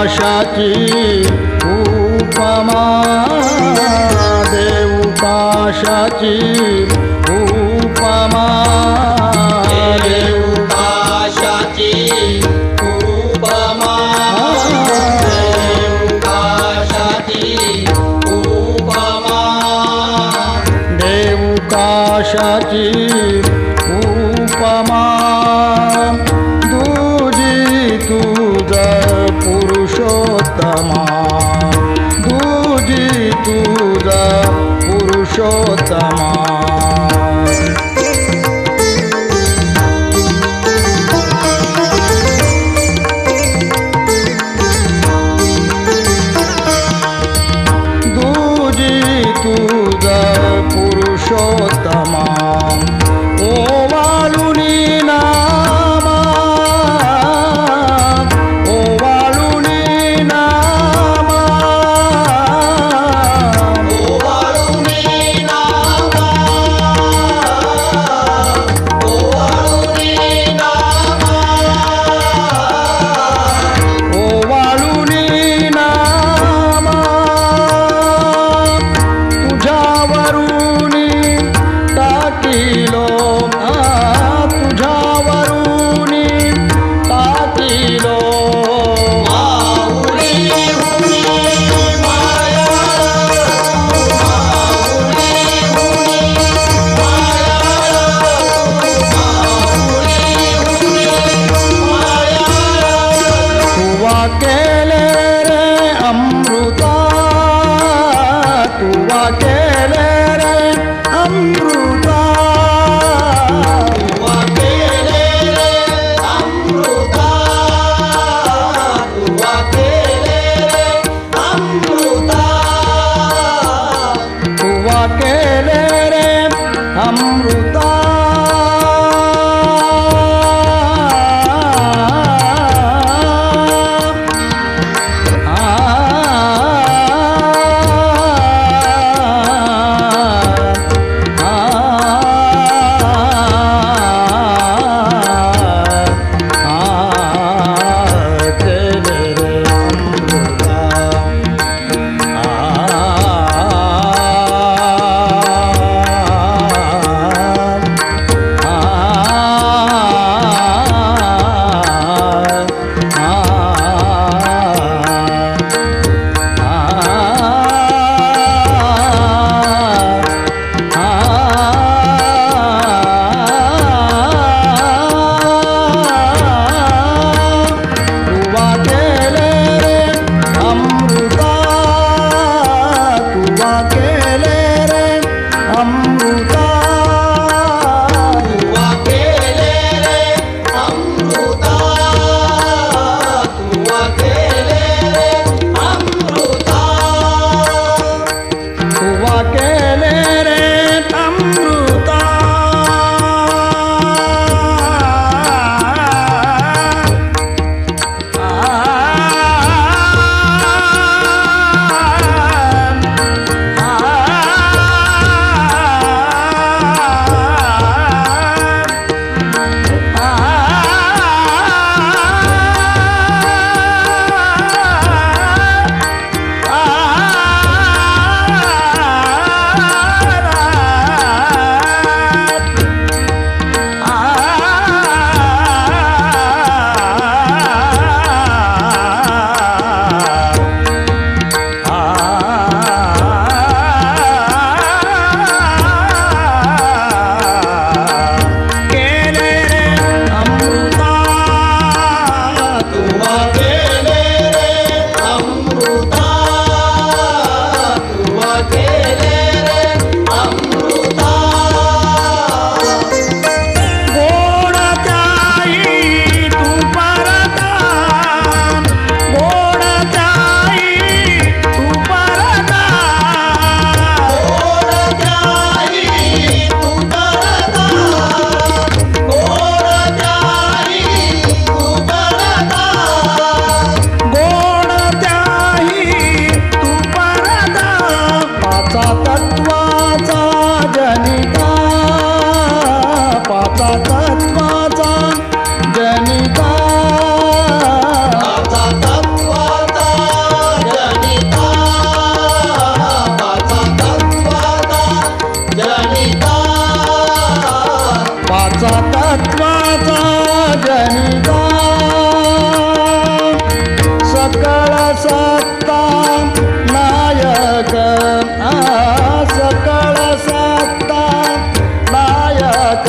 पाशाची उपमा देव पाशाची उपमा. देव पाशाची उपमा देव काशाची उपमा. देव काशाची ताकिलो ना तुझा वरुणी ताकिलो केले रे अमृता तुवा के सत्ता नायक सकळ सत्ता नायक.